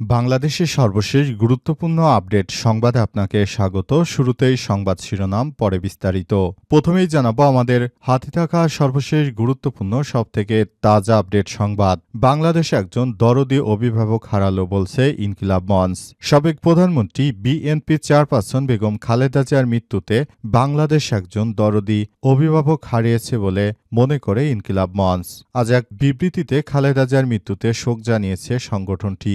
বাংলাদেশের সর্বশেষ গুরুত্বপূর্ণ আপডেট সংবাদে আপনাকে স্বাগত। শুরুতেই সংবাদ শিরোনাম, পরে বিস্তারিত। প্রথমেই জানাব আমাদের হাতে থাকা সর্বশেষ গুরুত্বপূর্ণ, সবথেকে তাজা আপডেট সংবাদ। বাংলাদেশে একজন দরদি অভিভাবক হারালো বলছে ইনকিলাব মঞ্চ। সাবেক প্রধানমন্ত্রী বিএনপি চেয়ারপারসন বেগম খালেদা জিয়ার মৃত্যুতে বাংলাদেশ একজন দরদি অভিভাবক হারিয়েছে বলে মনে করে ইনকিলাব মঞ্চ। আজ এক বিবৃতিতে খালেদা জিয়ার মৃত্যুতে শোক জানিয়েছে সংগঠনটি।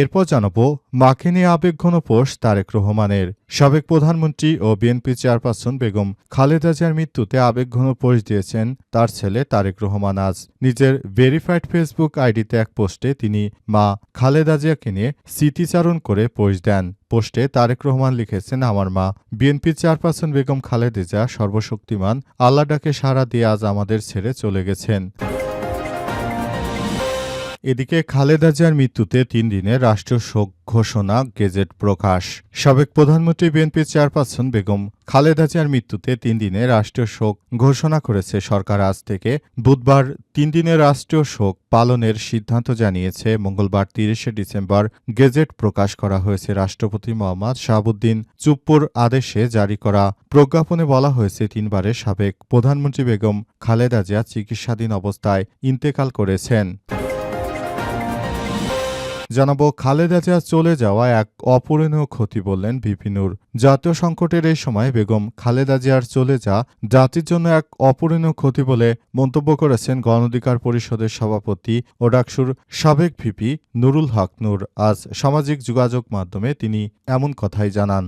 এরপর জানাব, মাকে নিয়ে আবেগঘন পোস্ট তারেক রহমানের। সাবেক প্রধানমন্ত্রী ও বিএনপি চেয়ারপারসন বেগম খালেদা জিয়ার মৃত্যুতে আবেগঘন পোস্ট দিয়েছেন তার ছেলে তারেক রহমান আজ। নিজের ভেরিফাইড ফেসবুক আইডিতে এক পোস্টে তিনি মা খালেদা জিয়াকে নিয়ে স্মৃতিচারণ করে পোস্ট দেন। পোস্টে তারেক রহমান লিখেছেন, আমার মা বিএনপি চেয়ারপারসন বেগম খালেদা জিয়া সর্বশক্তিমান, আল্লাহ ডাকে সাড়া দিয়ে আজ আমাদের ছেড়ে চলে গেছেন। এদিকে খালেদা জিয়ার মৃত্যুতে তিন দিনের রাষ্ট্রীয় শোক ঘোষণা গেজেট প্রকাশ। সাবেক প্রধানমন্ত্রী বিএনপি চেয়ারপারসন বেগম খালেদা জিয়ার মৃত্যুতে তিন দিনের রাষ্ট্রীয় শোক ঘোষণা করেছে সরকার। আজ থেকে বুধবার তিন দিনের রাষ্ট্রীয় শোক পালনের সিদ্ধান্ত জানিয়েছে মঙ্গলবার তিরিশে ডিসেম্বর গেজেট প্রকাশ করা হয়েছে। রাষ্ট্রপতি মোহাম্মদ শাহাবুদ্দিন চুপ্পুর আদেশে জারি করা প্রজ্ঞাপনে বলা হয়েছে, তিনবারের সাবেক প্রধানমন্ত্রী বেগম খালেদা জিয়া চিকিৎসাধীন অবস্থায় ইন্তেকাল করেছেন। জানাব, খালেদা জিয়া চলে যাওয়া এক অপূরণীয় ক্ষতি বললেন বিপিনুর জাতীয় সংকটের এই সময় বেগম খালেদা জিয়ার চলে যা জাতির জন্য এক অপূরণীয় ক্ষতি বলে মন্তব্য করেছেন গণঅধিকার পরিষদের সভাপতি ও ডাকসুর সাবেক ভিপি নুরুল হক নূর। আজ সামাজিক যোগাযোগ মাধ্যমে তিনি এমন কথাই জানান।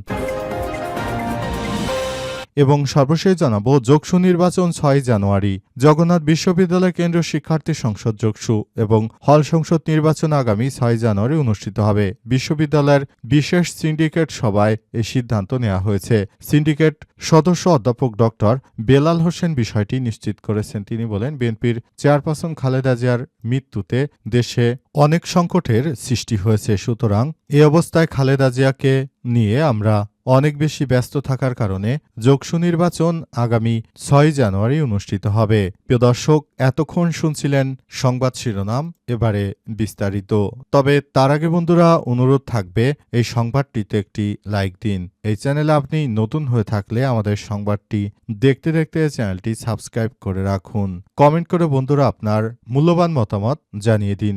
এবং সর্বশেষ জানাব, যোগসু নির্বাচন ছয় জানুয়ারি, জগন্নাথ বিশ্ববিদ্যালয় কেন্দ্রীয় শিক্ষার্থী সংসদ যোগসু এবং হল সংসদ নির্বাচন আগামী ছয় জানুয়ারি অনুষ্ঠিত হবে। বিশ্ববিদ্যালয়ের বিশেষ সিন্ডিকেট সভায় এই সিদ্ধান্ত নেওয়া হয়েছে। সিন্ডিকেট সদস্য অধ্যাপক ডক্টর বেলাল হোসেন বিষয়টি নিশ্চিত করেছেন। তিনি বলেন, বিএনপির চেয়ারপারসন খালেদা জিয়ার মৃত্যুতে দেশে অনেক সংকটের সৃষ্টি হয়েছে। সুতরাং এ অবস্থায় খালেদা জিয়াকে নিয়ে আমরা অনেক বেশি ব্যস্ত থাকার কারণে যোগসু নির্বাচন আগামী ছয় জানুয়ারি অনুষ্ঠিত হবে। প্রিয় দর্শক, এতক্ষণ শুনছিলেন সংবাদ শিরোনাম, এবারে বিস্তারিত। তবে তার আগে বন্ধুরা, অনুরোধ থাকবে এই সংবাদটিতে একটি লাইক দিন। এই চ্যানেলে আপনি নতুন হয়ে থাকলে আমাদের সংবাদটি দেখতে দেখতে চ্যানেলটি সাবস্ক্রাইব করে রাখুন। কমেন্ট করে বন্ধুরা আপনার মূল্যবান মতামত জানিয়ে দিন।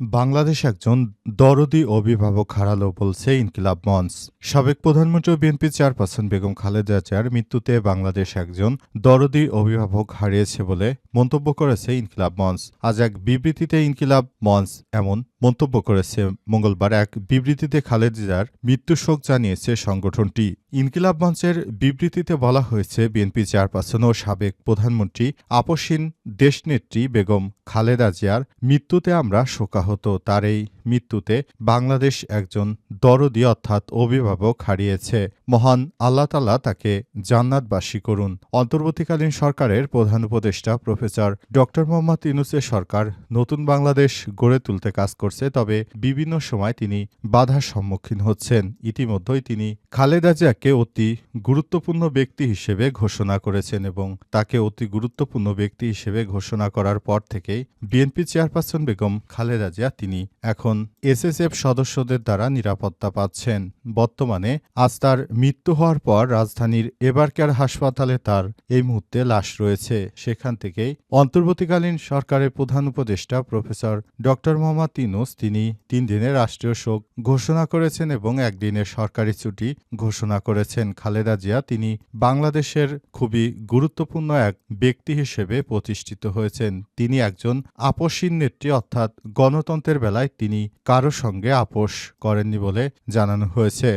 বাংলাদেশ একজন দরদি অভিভাবক হারালো বলছে ইনকিলাব মঞ্চ। সাবেক প্রধানমন্ত্রী বিএনপি চেয়ারপারসন বেগম খালেদা জিয়ার মৃত্যুতে বাংলাদেশ একজন দরদি অভিভাবক হারিয়েছে বলে মন্তব্য করেছে ইনকিলাব মঞ্চ। আজ এক বিবৃতিতে ইনকিলাব মঞ্চ এমন মন্তব্য করেছে। মঙ্গলবার এক বিবৃতিতে খালেদা জিয়ার মৃত্যু শোক জানিয়েছে সংগঠনটি। ইনকিলাব মঞ্চের বিবৃতিতে বলা হয়েছে, বিএনপি চেয়ারপারসন ও সাবেক প্রধানমন্ত্রী আপসীন দেশনেত্রী বেগম খালেদা জিয়ার মৃত্যুতে আমরা শোকাহত তার এই মৃত্যুতে বাংলাদেশ একজন দরদি অর্থাৎ অভিভাবক হারিয়েছে। মহান আল্লাহ তালা তাকে জান্নাতবাসী করুন। অন্তর্বর্তীকালীন সরকারের প্রধান উপদেষ্টা প্রফেসর ড. মোহাম্মদ ইনুসের সরকার নতুন বাংলাদেশ গড়ে তুলতে কাজ করছে, তবে বিভিন্ন সময় তিনি বাধার সম্মুখীন হচ্ছেন। ইতিমধ্যেই তিনি খালেদা জিয়াকে অতি গুরুত্বপূর্ণ ব্যক্তি হিসেবে ঘোষণা করেছেন এবং তাকে অতি গুরুত্বপূর্ণ ব্যক্তি হিসেবে ঘোষণা করার পর থেকেই বিএনপি চেয়ারপারসন বেগম খালেদা জিয়া, তিনি এখন এসএসএফ সদস্যদের দ্বারা নিরাপত্তা পাচ্ছেন। বর্তমানে আজ তার মৃত্যু হওয়ার পর রাজধানীর এবারকার হাসপাতালে তার এই মুহূর্তে লাশ রয়েছে। সেখান থেকেই অন্তর্বর্তীকালীন সরকারের প্রধান উপদেষ্টা প্রফেসর ড মোহাম্মদ ইনুস তিনি তিন দিনের রাষ্ট্রীয় শোক ঘোষণা করেছেন এবং একদিনের সরকারি ছুটি ঘোষণা করেছেন। খালেদা জিয়া তিনি বাংলাদেশের খুবই গুরুত্বপূর্ণ এক ব্যক্তি হিসেবে প্রতিষ্ঠিত হয়েছেন। তিনি একজন আপসীন নেত্রী অর্থাৎ গণতন্ত্রের বেলায় তিনি কারও সঙ্গে আপোষ করেননি বলে জানানো হয়েছে।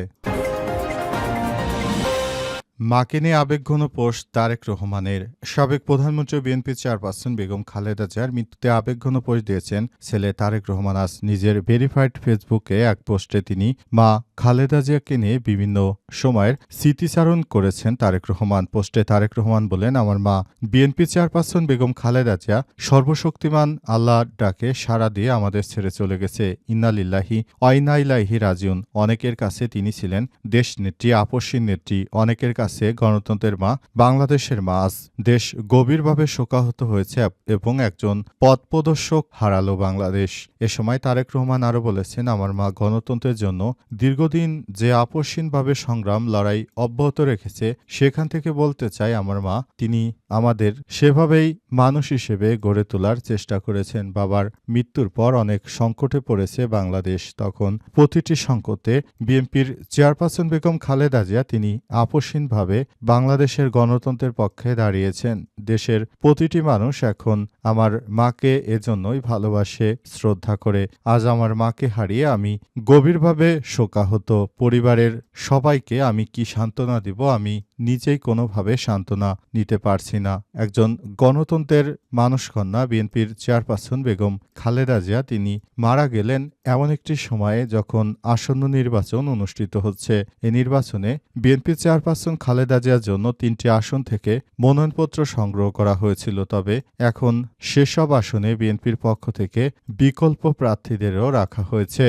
মাকে নিয়ে আবেগঘন পোস্ট তারেক রহমানের। সাবেক প্রধানমন্ত্রী বিএনপি চেয়ারপারসন বেগম খালেদা জিয়ার মৃত্যুতে আবেগঘন পোস্ট দিয়েছেন ছেলে তারেক রহমান। আজ নিজের ভেরিফাইড ফেসবুকে এক পোস্টে তিনি মা খালেদা জিয়াকে নিয়ে বিভিন্ন সময়ের স্মৃতিচারণ করেছেন তারেক রহমান। পোস্টে তারেক রহমান বলেন, আমার মা বিএনপি চেয়ারপারসন বেগম খালেদা জিয়া সর্বশক্তিমান আল্লাহ ডাকে সাড়া দিয়ে আমাদের ছেড়ে চলে গেছে। ইন্নালিল্লাহি অইনাইলাহি রাজিউন। অনেকের কাছে তিনি ছিলেন দেশ নেত্রী আপসীর নেত্রী, অনেকের কাছে গণতন্ত্রের মা, বাংলাদেশের মা। আজ দেশ গভীরভাবে শোকাহত হয়েছে এবং একজন পথপ্রদর্শক হারালো বাংলাদেশ। এ সময় তারেক রহমান আরও বলেছেন, আমার মা গণতন্ত্রের জন্য দীর্ঘদিন যে আপসীনভাবে সংগ্রাম, লড়াই অব্যাহত রেখেছে, সেখান থেকে বলতে চাই আমার মা, তিনি আমাদের সেভাবেই মানুষ হিসেবে গড়ে তোলার চেষ্টা করেছেন। বাবার মৃত্যুর পর অনেক সংকটে পড়েছে বাংলাদেশ। তখন প্রতিটি সংকটে বিএনপির চেয়ারপারসন বেগম খালেদা জিয়া, তিনি আপসীনভাবে বাংলাদেশের গণতন্ত্রের পক্ষে দাঁড়িয়েছেন। দেশের প্রতিটি মানুষ এখন আমার মাকে এজন্যই ভালোবাসে, শ্রদ্ধা করে। আজ আমার মাকে হারিয়ে আমি গভীরভাবে শোকাহত। পরিবারের সবাইকে আমি কি সান্ত্বনা দিব, আমি নিজেই কোনোভাবে সান্ত্বনা নিতে পারছি না। একজন গণতন্ত্রের মানুষকন্যা বিএনপির চেয়ারপারসন বেগম খালেদা জিয়া, তিনি মারা গেলেন এমন একটি সময়ে যখন আসন্ন নির্বাচন অনুষ্ঠিত হচ্ছে। এই নির্বাচনে বিএনপি চেয়ারপারসন খালেদা জিয়ার জন্য তিনটি আসন থেকে মনোনয়নপত্র সংগ্রহ করা হয়েছিল, তবে এখন সেসব আসনে বিএনপির পক্ষ থেকে বিকল্প প্রার্থীদেরও রাখা হয়েছে।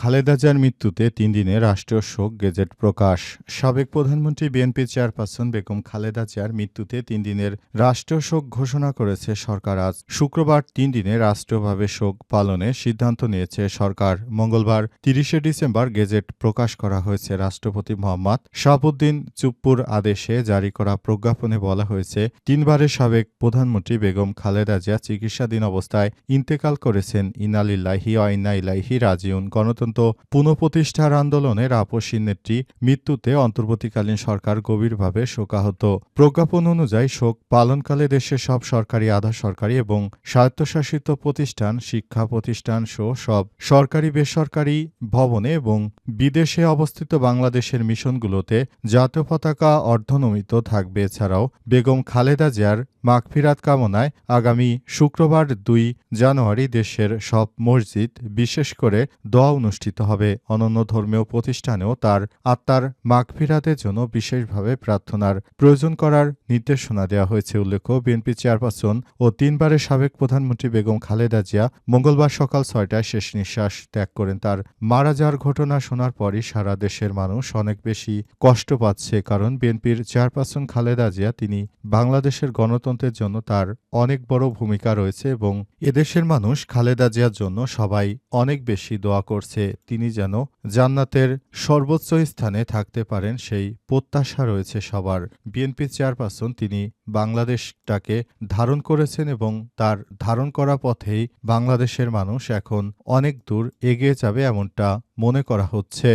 খালেদা জিয়ার মৃত্যুতে তিন দিনে রাষ্ট্রীয় শোক গেজেট প্রকাশ। সাবেক প্রধানমন্ত্রী বিএনপি চেয়ারপারসন বেগম খালেদা জিয়ার মৃত্যুতে তিন দিনের রাষ্ট্রীয় শোক ঘোষণা করেছে সরকার আজ। শুক্রবার তিন দিনে রাষ্ট্রীয়ভাবে শোক পালনের সিদ্ধান্ত নিয়েছে সরকার। মঙ্গলবার তিরিশে ডিসেম্বর গেজেট প্রকাশ করা হয়েছে। রাষ্ট্রপতি মোহাম্মদ শাহাবুদ্দিন চুপ্পুর আদেশে জারি করা প্রজ্ঞাপনে বলা হয়েছে তিনবারের সাবেক প্রধানমন্ত্রী বেগম খালেদা জিয়া চিকিৎসাধীন অবস্থায় ইন্তেকাল করেছেন। ইনালিল্লাহি অইনা ইলাইহি রাজিউন। গণতন্ত্র পুনঃপ্রতিষ্ঠার আন্দোলনের আপসীর নেত্রী মৃত্যুতে অন্তর্বর্তীকালীন সরকার গভীরভাবে শোকাহত। প্রজ্ঞাপন অনুযায়ী শোক পালনকালে দেশের সব সরকারি আধা সরকারি এবং স্বায়ত্তশাসিত প্রতিষ্ঠান, শিক্ষা প্রতিষ্ঠান সহ সব সরকারি বেসরকারি ভবনে এবং বিদেশে অবস্থিত বাংলাদেশের মিশনগুলোতে জাতীয় পতাকা অর্ধনমিত থাকবে। এছাড়াও বেগম খালেদা জিয়ার মাগফিরাত কামনায় আগামী শুক্রবার দুই জানুয়ারি দেশের সব মসজিদ, বিশেষ করে দোয়া অনুষ্ঠিত হবে। অনন্য ধর্মীয় প্রতিষ্ঠানেও তার আত্মার মাগফিরাতের জন্য বিশেষভাবে প্রার্থনার প্রয়োজন করার নির্দেশনা দেওয়া হয়েছে। উল্লেখ্য, বিএনপি চেয়ারপারসন ও তিনবারের সাবেক প্রধানমন্ত্রী বেগম খালেদা জিয়া মঙ্গলবার সকাল ছয়টায় শেষ নিঃশ্বাস ত্যাগ করেন। তার মারা যাওয়ার ঘটনা শোনার পরই সারা দেশের মানুষ অনেক বেশি কষ্ট পাচ্ছে। কারণ বিএনপির চেয়ারপারসন খালেদা জিয়া, তিনি বাংলাদেশের গণতন্ত্রের জন্য তার অনেক বড় ভূমিকা রয়েছে এবং এদেশের মানুষ খালেদা জিয়ার জন্য সবাই অনেক বেশি দোয়া করছে। তিনি যেন জান্নাতের সর্বোচ্চ স্থানে থাকতে পারেন সেই প্রত্যাশা রয়েছে সবার। বিএনপি চেয়ারপারসন তিনি বাংলাদেশটাকে ধারণ করেছেন এবং তার ধারণ করা পথেই বাংলাদেশের মানুষ এখন অনেক দূর এগিয়ে যাবে এমনটা মনে করা হচ্ছে।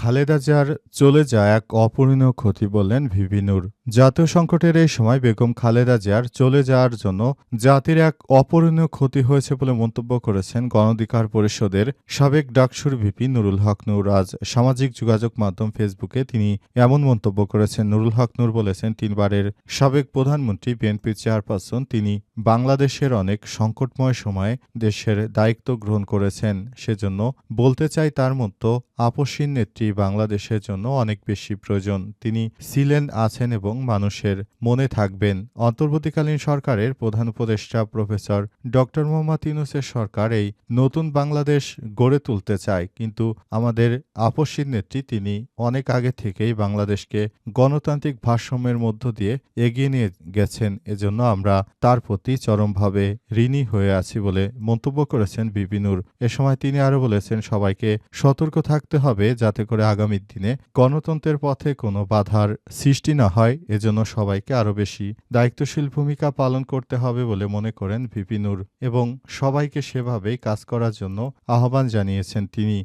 খালেদা জিয়ার চলে যায় এক অপূরণীয় ক্ষতি বললেন ভিভিনুর জাতীয় সংকটের এই সময় বেগম খালেদা জিয়ার চলে যাওয়ার জন্য জাতির এক অপূরণীয় ক্ষতি হয়েছে বলে মন্তব্য করেছেন গণঅধিকার পরিষদের সাবেক ডাকসুর ভিপি নুরুল হক নূর। আজ সামাজিক যোগাযোগ মাধ্যম ফেসবুকে তিনি এমন মন্তব্য করেছেন। নুরুল হক নূর বলেছেন, তিনবারের সাবেক প্রধানমন্ত্রী বিএনপি চেয়ারপারসন, তিনি বাংলাদেশের অনেক সংকটময় সময়ে দেশের দায়িত্ব গ্রহণ করেছেন। সেজন্য বলতে চাই, তার মতো আপসীন নেত্রী বাংলাদেশের জন্য অনেক বেশি প্রয়োজন। তিনি ছিলেন, আছেন এবং মানুষের মনে থাকবেন। অন্তর্বর্তীকালীন সরকারের প্রধান উপদেষ্টা প্রফেসর ড. মোহাম্মদ ইউনুসের সরকার এই নতুন বাংলাদেশ গড়ে তুলতে চায়। কিন্তু আমাদের আপসীন নেত্রী তিনি অনেক আগে থেকেই বাংলাদেশকে গণতান্ত্রিক ভারসাম্যের মধ্য দিয়ে এগিয়ে নিয়ে গেছেন। এজন্য আমরা তার প্রতি চরমভাবে ঋণী হয়ে আছি বলে মন্তব্য করেছেন বিপিনুর এ সময় তিনি আরও বলেছেন, সবাইকে সতর্ক থাকতে হবে যাতে করে আগামী দিনে গণতন্ত্রের পথে কোনো বাধার সৃষ্টি না হয়। এজন্য সবাইকে আরও বেশি দায়িত্বশীল ভূমিকা পালন করতে হবে বলে মনে করেন ভিপিনুর এবং সবাইকে সেভাবেই কাজ করার জন্য আহ্বান জানিয়েছেন তিনি।